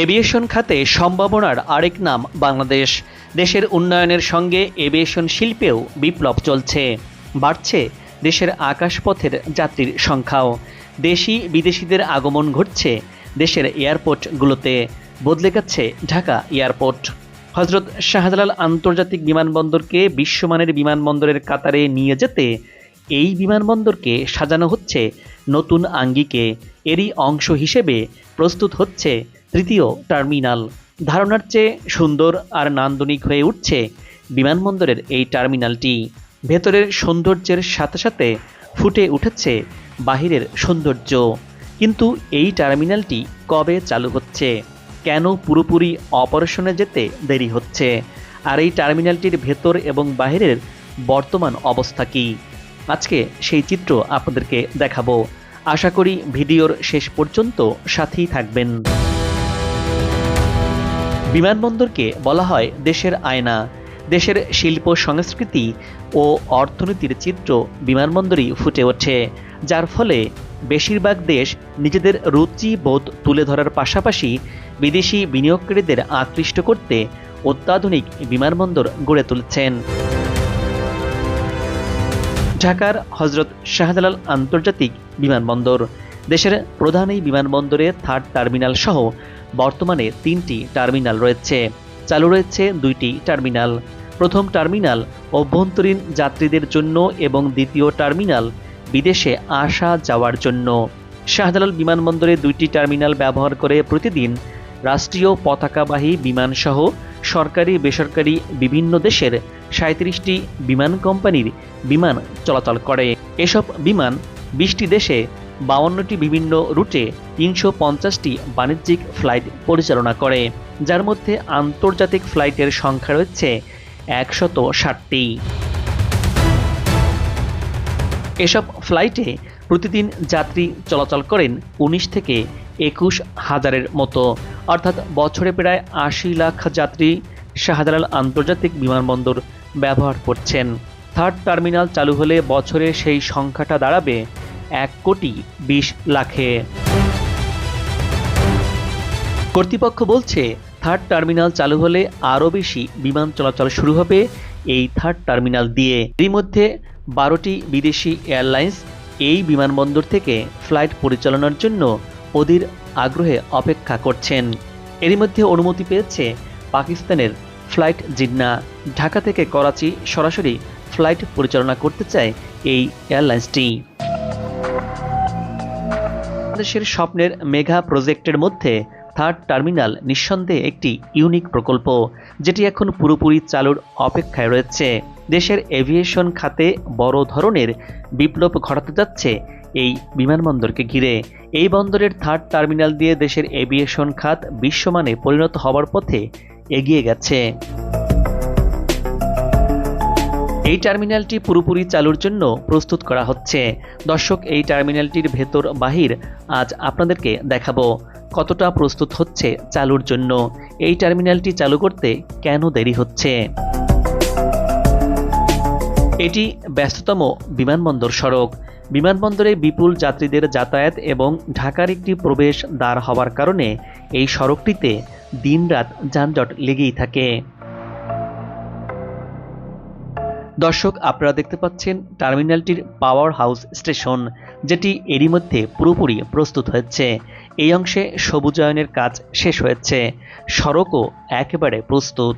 Aviation খাতে সম্ভাবনার আরেক নাম বাংলাদেশ। দেশের উন্নয়নের সঙ্গে এভিয়েশন শিল্পেও বিপ্লব চলছে। বাড়ছে দেশের আকাশপথের যাত্রীর সংখ্যাও। দেশি বিদেশিদের আগমন ঘটছে দেশের এয়ারপোর্টগুলোতে। বদলে গেছে ঢাকা এয়ারপোর্ট। হজরত শাহজালাল আন্তর্জাতিক বিমানবন্দরকে বিশ্বমানের বিমানবন্দরের কাতারে নিয়ে যেতে এই বিমানবন্দরকে সাজানো হচ্ছে নতুন আঙ্গিকে। এরই অংশ হিসেবে প্রস্তুত হচ্ছে তৃতীয় টার্মিনাল। ধারণার চেয়ে সুন্দর আর নান্দনিক হয়ে উঠছে বিমানবন্দরের এই টার্মিনালটি। ভেতরের সৌন্দর্যের সাথে সাথে ফুটে উঠেছে বাহিরের সৌন্দর্য। কিন্তু এই টার্মিনালটি কবে চালু হচ্ছে? কেন পুরোপুরি অপারেশনে যেতে দেরি হচ্ছে? আর এই টার্মিনালটির ভেতর এবং বাহিরের বর্তমান অবস্থা কী? আজকে সেই চিত্র আপনাদেরকে দেখাবো। আশা করি ভিডিওর শেষ পর্যন্ত সাথেই থাকবেন। বিমানবন্দরকে বলা হয় দেশের আয়না। দেশের শিল্প, সংস্কৃতি ও অর্থনীতির চিত্র বিমানবন্দরই ফুটে ওঠে, যার ফলে বেশিরভাগ দেশ নিজেদের রুচি বোধ তুলে ধরার পাশাপাশি বিদেশি বিনিয়োগকারীদের আকৃষ্ট করতে অত্যাধুনিক বিমানবন্দর গড়ে তুলছেন। ঢাকার হজরত শাহজালাল আন্তর্জাতিক বিমানবন্দর, দেশের প্রধান এই বিমানবন্দরে থার্ড টার্মিনাল সহ বর্তমানে তিনটি টার্মিনাল রয়েছে। চালু রয়েছে দুইটি টার্মিনাল। প্রথম টার্মিনাল অভ্যন্তরীণ যাত্রীদের জন্য এবং দ্বিতীয় টার্মিনাল বিদেশে আসা যাওয়ার জন্য। শাহজালাল বিমানবন্দরে দুইটি টার্মিনাল ব্যবহার করে প্রতিদিন রাষ্ট্রীয় পতাকাবাহী বিমানসহ সরকারি, বেসরকারি বিভিন্ন দেশের সাঁত্রিশটি বিমান কোম্পানির বিমান চলাচল করে। এসব বিমান বিশটি দেশে বাউন্নটি বিভিন্ন রুটে তিনশো পঞ্চাশটি বাণিজ্যিক ফ্লাইট পরিচালনা করে, যার মধ্যে আন্তর্জাতিক ফ্লাইটের সংখ্যা রয়েছে একশত ষাটটি। এসব ফ্লাইটে প্রতিদিন যাত্রী চলাচল করেন উনিশ থেকে একুশ হাজারের মতো, অর্থাৎ বছরে প্রায় আশি লাখ যাত্রী শাহজালাল আন্তর্জাতিক বিমানবন্দর ব্যবহার করছেন। থার্ড টার্মিনাল চালু হলে বছরে সেই সংখ্যাটা দাঁড়াবে এক কোটি বিশ লাখে। কর্তৃপক্ষ বলছে, থার্ড টার্মিনাল চালু হলে আরও বেশি বিমান চলাচল শুরু হবে এই থার্ড টার্মিনাল দিয়ে। এর মধ্যে বারোটি বিদেশি এয়ারলাইন্স এই বিমানবন্দর থেকে ফ্লাইট পরিচালনার জন্য অধীর আগ্রহে অপেক্ষা করছেন। এরই মধ্যে অনুমতি পেয়েছে পাকিস্তানের ফ্লাইট জিন্না। ঢাকা থেকে করাচি সরাসরি ফ্লাইট পরিচালনা করতে চায় এই এয়ারলাইন্সটি। বাংলাদেশের স্বপ্নের মেগা প্রজেক্টের মধ্যে থার্ড টার্মিনাল নিঃসন্দেহে একটি ইউনিক প্রকল্প, যেটি এখন পুরোপুরি চালুর অপেক্ষায় রয়েছে। দেশের এভিয়েশন খাতে বড় ধরনের বিপ্লব ঘটাতে যাচ্ছে এই বিমানবন্দরকে ঘিরে। এই বন্দরের থার্ড টার্মিনাল দিয়ে দেশের এভিয়েশন খাত বিশ্বমানে পরিণত হওয়ার পথে এগিয়ে গেছে। এই টার্মিনালটি পুরোপুরি চালুর জন্য প্রস্তুত করা হচ্ছে। দর্শক, এই টার্মিনালটির ভেতর বাহির আজ আপনাদেরকে দেখাবো কতটা প্রস্তুত হচ্ছে চালুর জন্য। এই টার্মিনালটি চালু করতে কেন দেরি হচ্ছে? এটি ব্যস্ততম বিমানবন্দর সড়ক। বিমানবন্দরে বিপুল যাত্রীদের যাতায়াত এবং ঢাকার একটি প্রবেশ দ্বার হওয়ার কারণে এই সড়কটিতে দিনরাত যানজট লেগেই থাকে। দর্শক, আপনারা দেখতে পাচ্ছেন টার্মিনালটির পাওয়ার হাউস স্টেশন, যেটি এরই মধ্যে পুরোপুরি প্রস্তুত হয়েছে। এই অংশে সবুজায়নের কাজ শেষ হয়েছে। সড়কও একেবারে প্রস্তুত।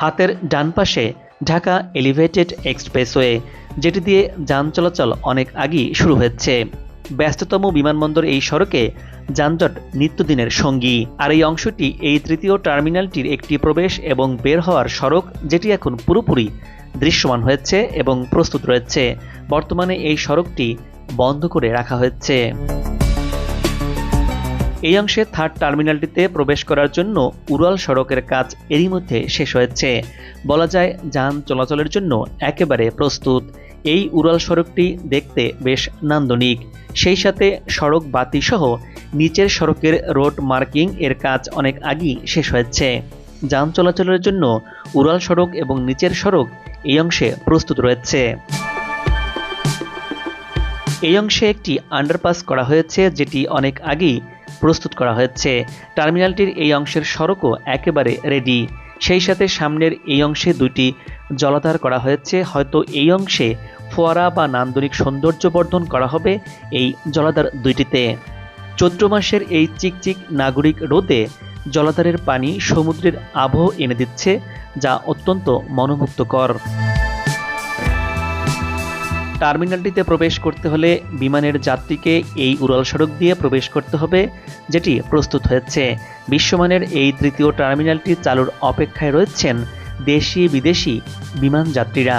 হাতের ডান পাশে ঢাকা এলিভেটেড এক্সপ্রেসওয়ে, যেটি দিয়ে যান চলাচল অনেক আগেই শুরু হয়েছে। ব্যস্ততম বিমানবন্দর এই সড়কে যানজট নিত্যদিনের সঙ্গী। আর এই অংশটি এই তৃতীয় টার্মিনালটির একটি প্রবেশ এবং বের হওয়ার সড়ক, যেটি এখন পুরোপুরি দৃশ্যমান হয়েছে এবং প্রস্তুত রয়েছে। বর্তমানে এই সড়কটি বন্ধ করে রাখা হয়েছে। এই অংশে থার্ড টার্মিনালটিতে প্রবেশ করার জন্য উড়াল সড়কের কাজ এরই মধ্যে শেষ হয়েছে। বলা যায়, যান চলাচলের জন্য একেবারে প্রস্তুত। এই উড়াল সড়কটি দেখতে বেশ নান্দনিক। সেই সাথে সড়ক বাতি সহ নিচের সড়কের রোড মার্কিং এর কাজ অনেক আগেই শেষ হয়েছে। যান চলাচলের জন্য উড়াল সড়ক এবং নিচের সড়ক এই অংশে প্রস্তুত রয়েছে। এই অংশে একটি আন্ডারপাস করা হয়েছে, যেটি অনেক আগেই প্রস্তুত করা হয়েছে। টার্মিনালটির এই অংশের সড়কও একেবারে রেডি সেই সাথে সামনের এই অংশে দুটি জলাধার করা হয়েছে, হয়তো এই অংশে ফোয়ারা বা নান্দনিক সৌন্দর্য বর্ধন করা হবে এই জলাধার দুইটিতে। চৈত্র মাসের এই চিকচিক নাগরিক রোদে জলাধারের পানি সমুদ্রের আবহ এনে দিচ্ছে, যা অত্যন্ত মনোমুগ্ধকর। টার্মিনালটিতে প্রবেশ করতে হলে বিমানের যাত্রীকে এই উড়াল সড়ক দিয়ে প্রবেশ করতে হবে, যেটি প্রস্তুত হয়েছে। বিশ্বমানের এই তৃতীয় টার্মিনালটি চালুর অপেক্ষায় রয়েছেন দেশি বিদেশি বিমান যাত্রীরা।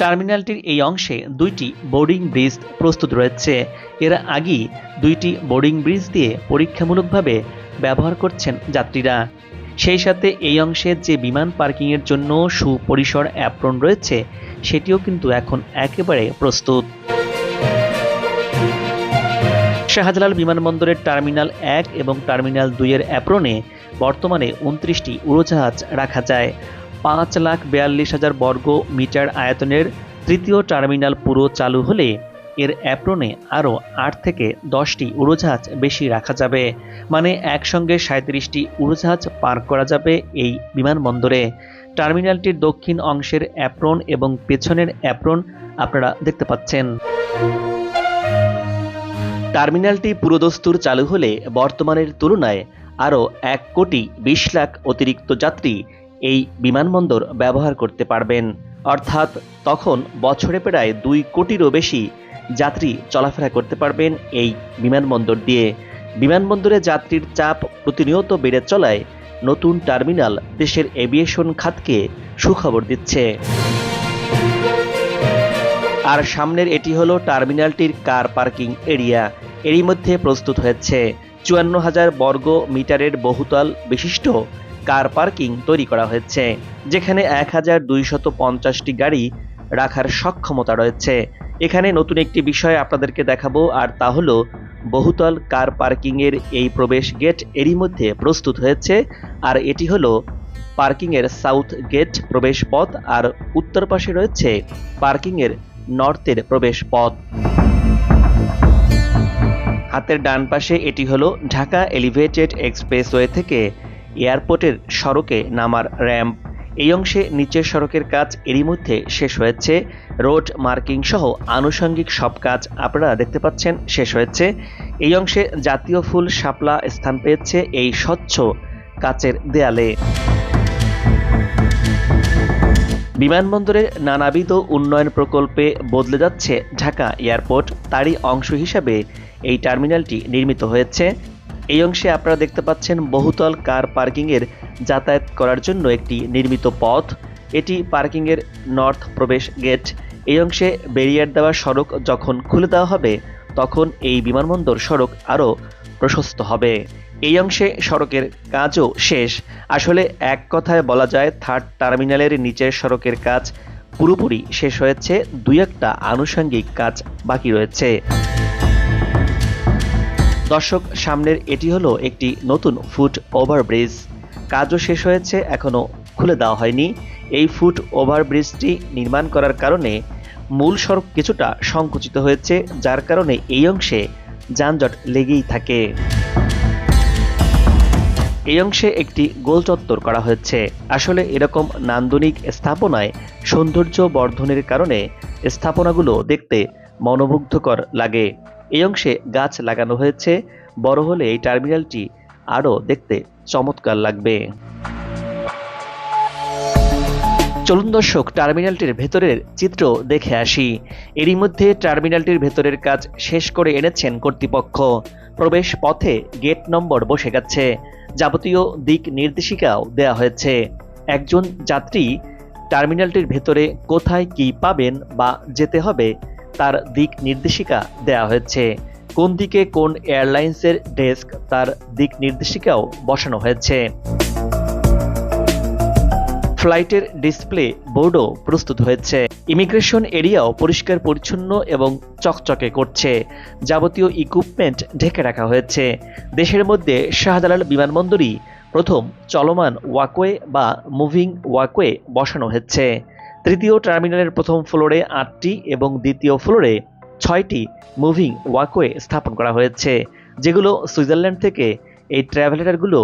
টার্মিনালটির এই অংশে দুইটি বোর্ডিং ব্রিজ প্রস্তুত রয়েছে। এর আগেই দুইটি বোর্ডিং ব্রিজ দিয়ে পরীক্ষামূলকভাবে ব্যবহার করছেন যাত্রীরা। সেই সাথে এই অংশে যে বিমান পার্কিংয়ের জন্য সুপরিসর অ্যাপ্রন রয়েছে, সেটিও কিন্তু এখন একেবারে প্রস্তুত। শাহজালাল বিমানবন্দরের টার্মিনাল এক এবং টার্মিনাল দুইয়ের অ্যাপ্রনে বর্তমানে উনত্রিশটি উড়োজাহাজ রাখা যায়। পাঁচ লাখ বিয়াল্লিশ হাজার বর্গ মিটার আয়তনের তৃতীয় টার্মিনাল পুরো চালু হলে এর অ্যাপ্রনে আরও আট থেকে দশটি উড়োজাহাজ বেশি রাখা যাবে। মানে একসঙ্গে সাঁত্রিশটি উড়োজাহাজ পার করা যাবে এই বিমানবন্দরে। টার্মিনালটির দক্ষিণ অংশের অ্যাপ্রন এবং পেছনের অ্যাপ্রন আপনারা দেখতে পাচ্ছেন। টার্মিনালটি পুরোদস্তুর চালু হলে বর্তমানের তুলনায় আরও এক কোটি বিশ লাখ অতিরিক্ত যাত্রী এই বিমানবন্দর ব্যবহার করতে পারবেন। অর্থাৎ তখন বছরে প্রায় দুই কোটিরও বেশি যাত্রী চলাফেরা করতে পারবেন এই বিমানবন্দর দিয়ে। বিমানবন্দরে যাত্রীর চাপ প্রতিনিয়ত বেড়ে চলায় নতুন টার্মিনাল দেশের এভিয়েশন খাতকে সুখবর দিচ্ছে। আর সামনের এটি হলো টার্মিনালটির কার পার্কিং এরিয়া। এরই মধ্যে প্রস্তুত হয়েছে। চুয়ান্ন হাজার বর্গ মিটারের বহুতল বিশিষ্ট কার পার্কিং তৈরি করা হয়েছে, যেখানে এক হাজার দুইশত পঞ্চাশটি গাড়ি রাখার সক্ষমতা রয়েছে। এখানে নতুন একটি বিষয় আপনাদেরকে দেখাবো, আর তা হলো, বহুতল কার পার্কিংয়ের এই প্রবেশ গেট এরই মধ্যে প্রস্তুত হয়েছে, আর এটি হলো পার্কিংয়ের সাউথ গেট প্রবেশ পথ, আর উত্তর পাশে রয়েছে পার্কিংয়ের নর্থের প্রবেশ পথ। হাতের ডান পাশে এটি হলো ঢাকা এলিভেটেড এক্সপ্রেসওয়ে থেকে এয়ারপোর্টের সড়কে নামার র্যাম্প। এই অংশে নিচের সড়কের কাজ এরই মধ্যে শেষ হয়েছে। রোড মার্কিং সহ আনুষঙ্গিক সব কাজ আপনারা দেখতে পাচ্ছেন শেষ হয়েছে। এই অংশে জাতীয় ফুল শাপলা স্থান পেয়েছে এই স্বচ্ছ কাচের দেয়ালে। বিমানবন্দরের নানাবিধ উন্নয়ন প্রকল্পে বদলে যাচ্ছে ঢাকা এয়ারপোর্ট। তারই অংশ হিসাবে এই টার্মিনালটি নির্মিত হয়েছে। এই অংশে আপনারা দেখতে পাচ্ছেন বহুতল কার পার্কিংয়ের যাতায়াত করার জন্য একটি নির্মিত পথ। এটি পার্কিংয়ের নর্থ প্রবেশ গেট। এই অংশে ব্যারিয়ার দেওয়া সড়ক যখন খুলে দেওয়া হবে, তখন এই বিমানবন্দর সড়ক আরও প্রশস্ত হবে। এই অংশে সড়কের কাজও শেষ। আসলে এক কথায় বলা যায়, থার্ড টার্মিনালের নিচের সড়কের কাজ পুরোপুরি শেষ হয়েছে। দুই একটা আনুষঙ্গিক কাজ বাকি রয়েছে। দর্শক, সামনের এটি হলো একটি নতুন ফুট ওভারব্রিজ। কাজও শেষ হয়েছে, এখনও খুলে দেওয়া হয়নি। এই ফুট ওভারব্রিজটি নির্মাণ করার কারণে মূল সড়ক কিছুটা সংকুচিত হয়েছে, যার কারণে এই অংশে যানজট লেগেই থাকে। এই অংশে একটি গোল চত্বর করা হয়েছে। আসলে এরকম নান্দনিক স্থাপনায় সৌন্দর্য বর্ধনের কারণে স্থাপনাগুলো দেখতে মনোমুগ্ধকর লাগে। এই অংশে গাছ লাগানো হয়েছে। বড় হলে এই টার্মিনালটি আরও দেখতে চমৎকার লাগবে। চলুন দর্শক, টার্মিনালটির ভেতরের চিত্র দেখে আসি। এরই মধ্যে টার্মিনালটির ভেতরের কাজ শেষ করে এনেছেন কর্তৃপক্ষ। প্রবেশ পথে গেট নম্বর বসে গেছে। যাবতীয় দিক নির্দেশিকাও দেয়া হয়েছে। একজন যাত্রী টার্মিনালটির ভেতরে কোথায় কি পাবেন বা যেতে হবে তার দিক নির্দেশিকা দেয়া হয়েছে। কোন দিকে কোন এয়ারলাইন্সের ডেস্ক তার দিক নির্দেশিকাও বসানো হয়েছে। ফ্লাইটের ডিসপ্লে বোর্ডও প্রস্তুত হয়েছে। ইমিগ্রেশন এরিয়াও পরিষ্কার, পরিচ্ছন্ন এবং চকচকে করছে। যাবতীয় ইকুইপমেন্ট ঢেকে রাখা হয়েছে। দেশের মধ্যে শাহজালাল বিমানবন্দরই প্রথম চলমান ওয়াকওয়ে বা মুভিং ওয়াকওয়ে বসানো হচ্ছে তৃতীয় টার্মিনালের প্রথম ফ্লোরে আটটি এবং দ্বিতীয় ফ্লোরে ছয়টি মুভিং ওয়াকওয়ে স্থাপন করা হয়েছে, যেগুলো সুইজারল্যান্ড থেকে এই ট্রাভেলারগুলো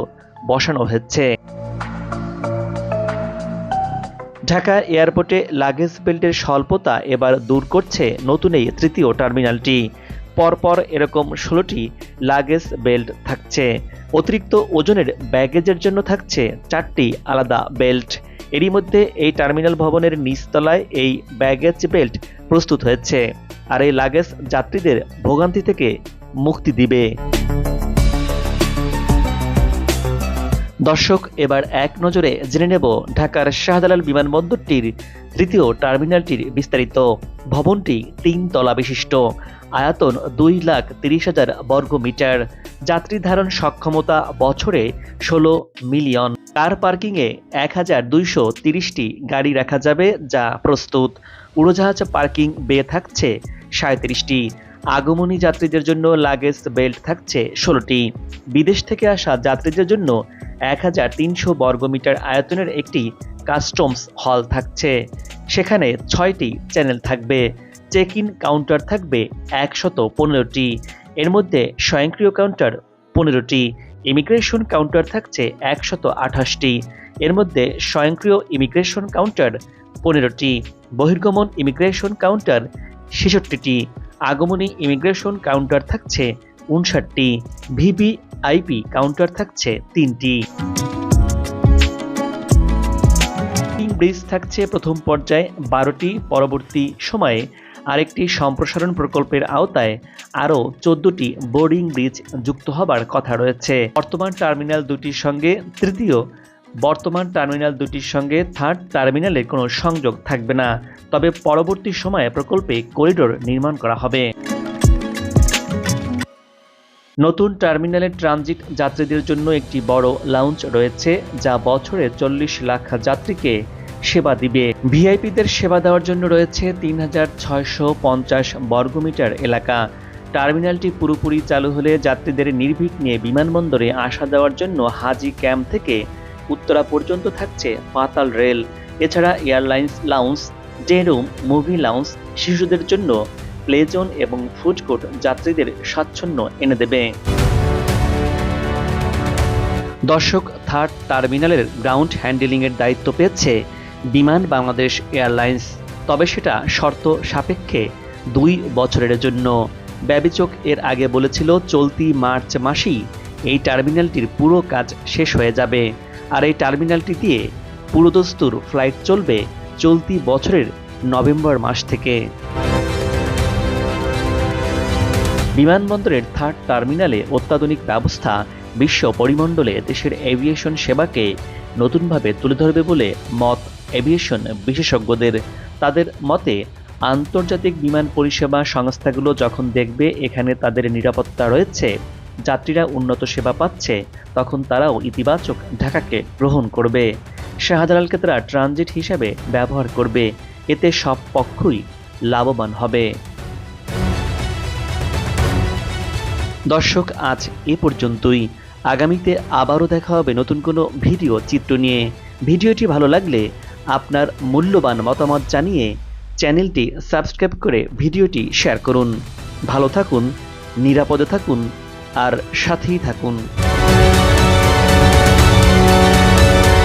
বসানো হয়েছে। ঢাকা এয়ারপোর্টে লাগেজ বেল্টের স্বল্পতা এবার দূর করছে নতুন এই তৃতীয় টার্মিনালটি। পরপর এরকম ষোলোটি লাগেজ বেল্ট থাকছে। অতিরিক্ত ওজনের ব্যাগেজের জন্য থাকছে চারটি আলাদা বেল্ট। এরই মধ্যে এই টার্মিনাল ভবনের নিচতলায় এই ব্যাগেজ বেল্ট প্রস্তুত হয়েছে আর এই লাগেজ যাত্রীদের ভোগান্তি থেকে মুক্তি দিবে। দর্শক, এবার এক নজরে জেনে নেব ঢাকার শাহদালাল বিমানবন্দরটির তৃতীয় টার্মিনালটির বিস্তারিত। ভবনটি তিন তলা বিশিষ্ট। আয়তন দুই লাখ তিরিশ হাজার বর্গ মিটার। যাত্রী ধারণ সক্ষমতা বছরে ষোলো মিলিয়ন। কার পার্কিংয়ে এক হাজার দুইশো তিরিশটি গাড়ি রাখা যাবে যা প্রস্তুত? উড়োজাহাজ পার্কিং বে থাকছে সাঁত্রিশটি। আগমনী যাত্রীদের জন্য লাগেজ বেল্ট থাকছে ষোলোটি। বিদেশ থেকে আসা যাত্রীদের জন্য এক হাজার তিনশো বর্গমিটার আয়তনের একটি কাস্টমস হল থাকছে। সেখানে ছয়টি চ্যানেল থাকবে। চেক ইন কাউন্টার থাকবে একশত পনেরোটি। এর মধ্যে স্বয়ংক্রিয় কাউন্টার পনেরোটি। ইমিগ্রেশন কাউন্টার থাকছে একশত আঠাশটি। এর মধ্যে স্বয়ংক্রিয় ইমিগ্রেশন কাউন্টার পনেরোটি। বহির্গমন ইমিগ্রেশন কাউন্টার ছেষট্টিটি। আগমনী ইমিগ্রেশন কাউন্টার থাকছে উনষাটটি ভিভিআইপি কাউন্টার থাকছে তিনটি। ব্রিজ থাকছে প্রথম পর্যায়ে বারোটি। পরবর্তী সময়ে আরেকটি সম্প্রসারণ প্রকল্পের আওতায় আরও চোদ্দটি বোর্ডিং ব্রিজ যুক্ত হবার কথা রয়েছে। বর্তমান টার্মিনাল দুটির সঙ্গে তৃতীয়, বর্তমান টার্মিনাল দুটির সঙ্গে থার্ড টার্মিনালে কোনো সংযোগ থাকবে না। তবে পরবর্তী সময়ে প্রকল্পে করিডোর নির্মাণ করা হবে। নতুন টার্মিনালে ট্রানজিট যাত্রীদের জন্য একটি বড় লাউঞ্জ রয়েছে, যা বছরে চল্লিশ লাখ যাত্রীকে সেবা দিবে। ভিআইপিদের সেবা দেওয়ার জন্য রয়েছে তিন হাজার ছয়শো পঞ্চাশ বর্গমিটার এলাকা। টার্মিনালটি পুরোপুরি চালু হলে যাত্রীদের নির্ভীক নিয়ে বিমানবন্দরে আসা যাওয়ার জন্য হাজি ক্যাম্প থেকে উত্তরা পর্যন্ত থাকছে পাতাল রেল। এছাড়া airlines lounge day room, movie lounge শিশুদের জন্য প্লে জোন এবং ফুড কোর্ট যাত্রীদের স্বাচ্ছন্দ্য এনে দেবে। দর্শক, থার্ড টার্মিনালের গ্রাউন্ড হ্যান্ডেলিংয়ের দায়িত্ব পেয়েছে বিমান বাংলাদেশ এয়ারলাইন্স। তবে সেটা শর্ত সাপেক্ষে দুই বছরের জন্য। ব্যবিচক এর আগে বলেছিল, চলতি মার্চ মাসেই এই টার্মিনালটির পুরো কাজ শেষ হয়ে যাবে। আর এই টার্মিনালটি দিয়ে পুরোদস্তুর ফ্লাইট চলবে চলতি বছরের নভেম্বর মাস থেকে। বিমানবন্দরের থার্ড টার্মিনালে অত্যাধুনিক ব্যবস্থা বিশ্ব পরিমণ্ডলে দেশের এভিয়েশন সেবাকে নতুনভাবে তুলে ধরবে বলে মত এভিয়েশন বিশেষজ্ঞদের তাদের মতে, আন্তর্জাতিক বিমান পরিষেবা সংস্থাগুলো যখন দেখবে এখানে তাদের নিরাপত্তা রয়েছে, যাত্রীরা উন্নত সেবা পাচ্ছে, তখন তারাও ইতিবাচক ঢাকাকে গ্রহণ করবে। শাহজালালকে তারা ট্রানজিট হিসাবে ব্যবহার করবে। এতে সব পক্ষই লাভবান হবে। দর্শক, আজ এ পর্যন্তই। আগামীতে আবারও দেখা হবে নতুন কোনো ভিডিও চিত্র নিয়ে। ভিডিওটি ভালো লাগলে আপনার মূল্যবান মতামত জানিয়ে চ্যানেলটি সাবস্ক্রাইব করে ভিডিওটি শেয়ার করুন। ভালো থাকুন, নিরাপদে থাকুন, আর সাথেই থাকুন।